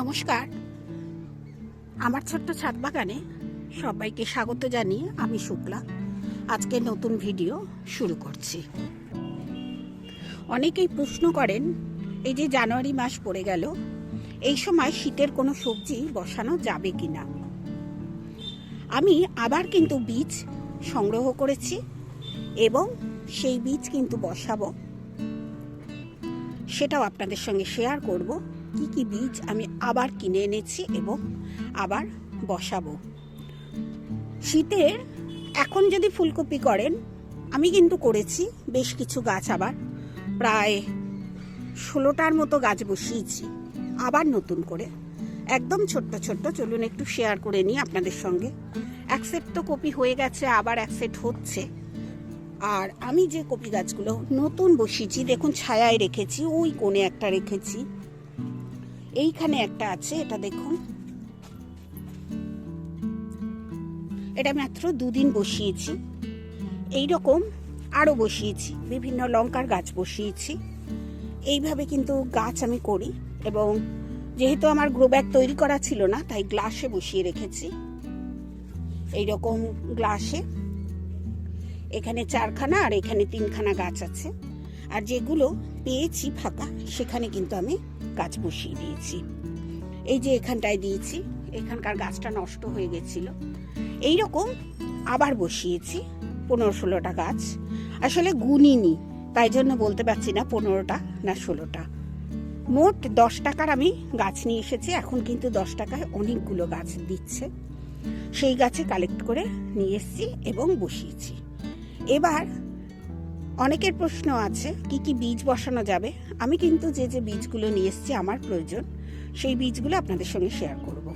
নমস্কার। আমার ছোট্ট ছাদ বাগানে সবাইকে স্বাগত জানিয়ে আমি শুক্লা। আজকে নতুন ভিডিও শুরু করছি। অনেকেই প্রশ্ন করেন, এই যে জানুয়ারি মাস পড়ে গেল, এই সময় শীতের কোনো সবজি বসানো যাবে কি না আমি আবার কিন্তু বীজ সংগ্রহ করেছি এবং সেই বীজ কিন্তু বসাবো। সেটাও আপনাদের সঙ্গে শেয়ার করব। কি কি বীজ আমি আবার কিনে এনেছি এবং আবার বসাবো। শীতের, এখন যদি ফুলকপি করেন, আমি কিন্তু করেছি, বেশ কিছু গাছ আবার প্রায় ষোলোটার মতো গাছ বসিয়েছি। আবার নতুন করে, একদম ছোট্ট ছোট্ট, চলুন একটু শেয়ার করে নিই আপনাদের সঙ্গে। এক সেট তো কপি হয়ে গেছে, আবার এক সেট হচ্ছে। আর আমি যে কপি গাছগুলো নতুন বসিয়েছি, দেখুন ছায়ায় রেখেছি, ওই কোণে একটা রেখেছি। এইখানে একটা আছে, এটা দেখুন। এটা মাত্র দুদিন বসিয়েছি। এই রকম আরও বসিয়েছি, বিভিন্ন লঙ্কার গাছ বসিয়েছি। এইভাবে কিন্তু গাছ আমি করি এবং যেহেতু আমার গ্রো ব্যাগ তৈরি করা ছিল না, তাই গ্লাসে বসিয়ে রেখেছি। এই রকম গ্লাসে এখানে চারখানা আর এখানে তিনখানা গাছ আছে। আর যেগুলো পেয়েছি ফাঁকা, সেখানে কিন্তু আমি গাছ বসিয়ে দিয়েছি। এই যে এখানটায় দিয়েছি, এখানকার গাছটা নষ্ট হয়ে গেছিল। এই রকম আবার বসিয়েছি পনেরো ষোলোটা গাছ। আসলে গুনিনি, তাই জন্য বলতে পারছি না পনেরোটা না ষোলোটা। মোট দশ টাকার আমি গাছ নিয়ে এসেছি, এখন কিন্তু দশ টাকায় অনেকগুলো গাছ দিচ্ছে। সেই গাছে কালেক্ট করে নিয়ে এসেছি এবং বসিয়েছি। এবার অনেকের প্রশ্ন আছে, কি কি বীজ বসানো যাবে? আমি কিন্তু যে যে বীজগুলো নিয়ে এসেছি আমার প্রয়োজন, সেই বীজগুলো আপনাদের সঙ্গে শেয়ার করব।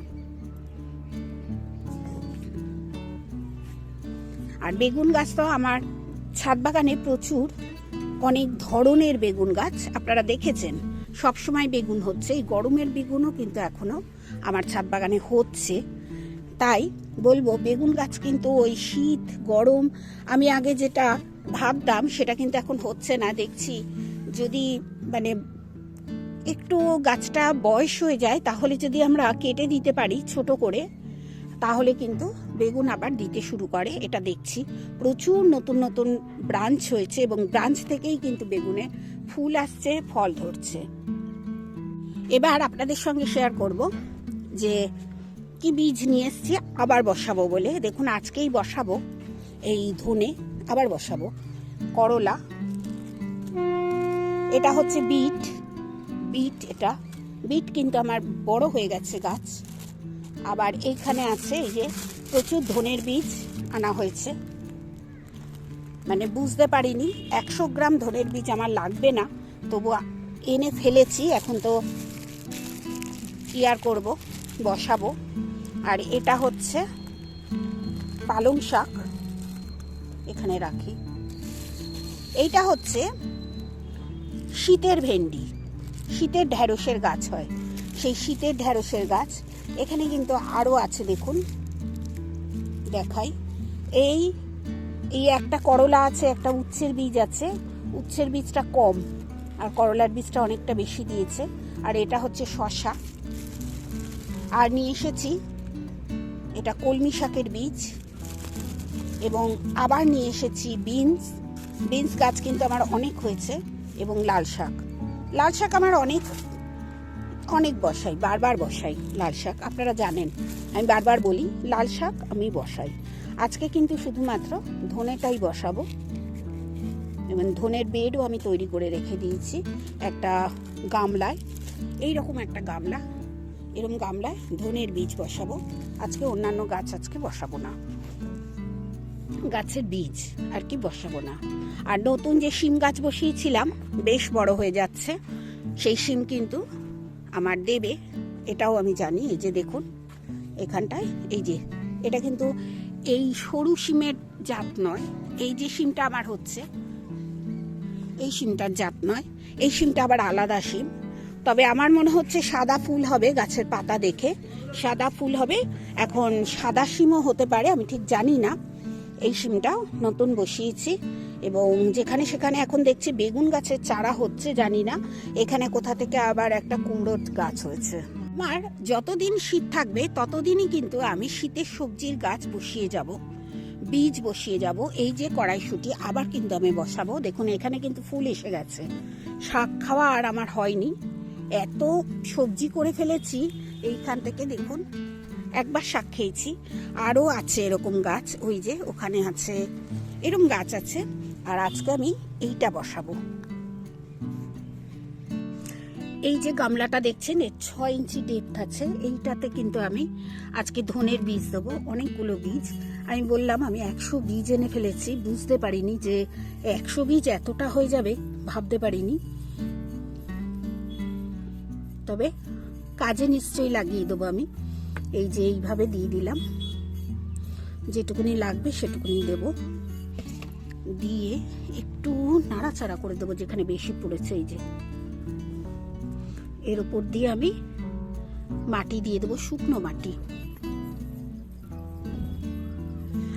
আর বেগুন গাছ তো আমার ছাদ বাগানে প্রচুর, অনেক ধরনের বেগুন গাছ আপনারা দেখেছেন। সবসময় বেগুন হচ্ছে, এই গরমের বেগুনও কিন্তু এখনও আমার ছাদ বাগানে হচ্ছে। তাই বলব বেগুন গাছ কিন্তু ওই শীত, গরম, আমি আগে যেটা ভাবতাম সেটা কিন্তু এখন হচ্ছে না। দেখছি যদি মানে একটু গাছটা বয়স হয়ে যায় তাহলে যদি আমরা কেটে দিতে পারি ছোট করে, তাহলে কিন্তু বেগুন আবার দিতে শুরু করে, এটা দেখছি। প্রচুর নতুন নতুন ব্রাঞ্চ হয়েছে এবং ব্রাঞ্চ থেকেই কিন্তু বেগুনে ফুল আসছে, ফল ধরছে। এবার আপনাদের সঙ্গে শেয়ার করব যে কি বীজ নিয়ে এসছি? আবার বসাবো বলে। দেখুন, আজকেই বসাবো। এই ধনে আবার বসাবো। করলা। এটা হচ্ছে বিট। বিট এটা। বিট কিন্তু আমার বড় হয়ে গেছে গাছ। আবার এইখানে আছে এই যে প্রচুর ধনের বীজ আনা হয়েছে। মানে বুঝতে পারিনি, একশো গ্রাম ধনের বীজ আমার লাগবে না। তবু এনে ফেলেছি, এখন তো কি আর করব? বসাবো। আর এটা হচ্ছে পালং শাক। এখানে রাখি। এইটা হচ্ছে শীতের ভেন্ডি। শীতের ঢ্যাঁড়সের গাছ হয়। সেই শীতের ঢ্যাঁড়সের গাছ। এখানে কিন্তু আরও আছে, দেখুন। দেখাই। এই এই একটা করলা আছে, একটা উচ্ছের বীজ আছে। উচ্ছের বীজটা কম। আর করলার বীজটা অনেকটা বেশি দিয়েছে। আর এটা হচ্ছে শশা আর নিয়ে এসেছি এটা কলমি শাকের বীজ। এবং আবার নিয়ে এসেছি বিনস। বিনস গাছ কিন্তু আমার অনেক হয়েছে এবং লাল শাক। লাল শাক আমার অনেক অনেক বসাই, বারবার বসাই লাল শাক। আপনারা জানেন, আমি বারবার বলি, লাল শাক আমি বসাই। আজকে কিন্তু শুধুমাত্র ধনেটাই বসাবো। এবং ধনের বেডও আমি তৈরি করে রেখে দিয়েছি একটা গামলায়। এই রকম একটা গামলা এরকম গামলায় ধনের বীজ বসাবো। আজকে অন্যান্য গাছ আজকে বসাবো না। গাছের বীজ আর কি বসাবো না। আর নতুন যে শিম গাছ বসিয়েছিলাম, বেশ বড় হয়ে যাচ্ছে। সেই শিম কিন্তু আমার দেবে, এটাও আমি জানি। এই যে দেখুন, এখানটায়, এই যে, এটা কিন্তু এই সরু শিমের জাত নয়। এই যে শিমটা আমার হচ্ছে, এই শিমটার জাত নয়। এই শিমটা আবার আলাদা শিম। তবে আমার মনে হচ্ছে সাদা ফুল হবে গাছের পাতা দেখে। সাদা ফুল হবে, এখন সাদা শিমও হতে পারে, আমি ঠিক জানি না। এই শিমটাও নতুন বসিয়েছি এবং যেখানে সেখানে এখন দেখছি বেগুন গাছের চারা হচ্ছে, জানি না। এখানে কোথা থেকে আবার একটা কুমড়োর গাছ হয়েছে। আমার যতদিন শীত থাকবে, ততদিনই কিন্তু আমি শীতের সবজির গাছ বসিয়ে যাব, বীজ বসিয়ে যাব। এই যে কড়াইশুটি আবার কিন্তু আমি বসাবো। দেখুন, এখানে কিন্তু ফুল এসে গেছে। শাক খাওয়া আর আমার হয়নি। এত সবজি করে ফেলেছি, এইখান থেকে দেখুন, একবার শাক খেয়েছি। আরও আছে এরকম গাছ, ওই যে ওখানে আছে, এরকম গাছ আছে, আর আজকে আমি এইটা বসাবো। এই যে গামলাটা দেখছেন, এর ছ ইঞ্চি ডেপথ আছে, এইটাতে কিন্তু আমি আজকে ধনের বীজ দেবো, অনেকগুলো বীজ। আমি বললাম, আমি একশো বীজ এনে ফেলেছি, বুঝতে পারিনি যে একশো বীজ এতটা হয়ে যাবে, ভাবতে পারিনি। তবে কাজে নিশ্চয়ই লাগিয়ে দেবো আমি। এই যে এইভাবে দিয়ে দিলাম। যেটুকুনি লাগবে সেটুকুনি দেব। দিয়ে একটু নাড়াচাড়া করে দেবো যেখানে বেশি পড়েছে এই যে। এর উপর দিয়ে আমি মাটি দিয়ে দেবো, শুকনো মাটি।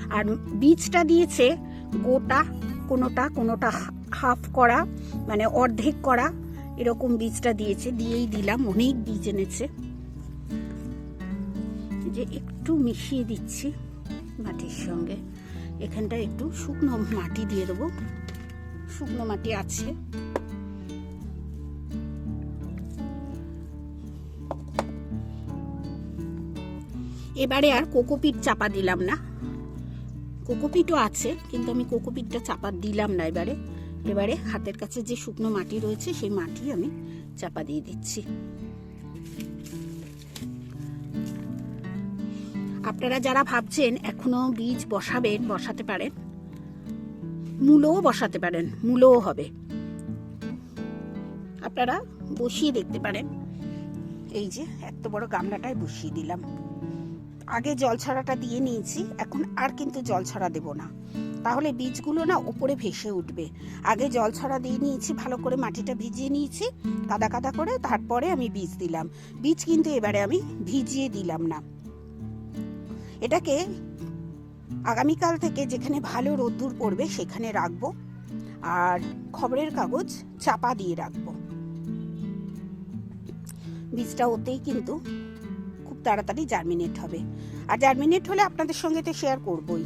আর বীজটা দিয়েছে গোটা, কোনোটা কোনোটা হাফ করা মানে অর্ধেক করা। এরকম বীজটা দিয়েছে, দিয়েই দিলাম, অনেক বীজ এনেছে। যে একটু মিশিয়ে দিচ্ছি মাটির সঙ্গে। এখানটা একটু শুকনো মাটি দিয়ে দেবো। শুকনো মাটি আছে। এবারে আর কোকোপিট চাপা দিলাম না। কোকোপিটও আছে, কিন্তু আমি কোকোপিটটা চাপা দিলাম না এবারে। এবারে হাতের কাছে যে শুকনো মাটি রয়েছে, সেই মাটি আমি চাপা দিয়ে দিচ্ছি। আপনারা যারা ভাবছেন এখনও বীজ বসাবেন, বসাতে পারেন, মূলও বসাতে পারেন, মূলও হবে। আপনারা বসিয়ে দেখতে পারেন। এই যে এত বড় গামলাটায় বসিয়ে দিলাম। আগে জল ছড়াটা দিয়ে নিয়েছি, এখন আর কিন্তু জল ছড়া দেব না। তাহলে বীজগুলো না উপরে ভেসে উঠবে। আগে জল ছড়া দিয়ে নিয়েছি, ভালো করে মাটিটা ভিজিয়ে নিয়েছি। কাদা কাদা করে তারপরে আমি বীজ দিলাম। বীজ কিন্তু এবারে আমি ভিজিয়ে দিলাম না। এটাকে আগামীকাল থেকে যেখানে ভালো রোদ্দুর পড়বে সেখানে রাখব। আর খবরের কাগজ চাপা দিয়ে রাখব। বীজটা ওতেই কিন্তু খুব তাড়াতাড়ি জার্মিনেট হবে। আর জার্মিনেট হলে আপনাদের সঙ্গে তো শেয়ার করবই।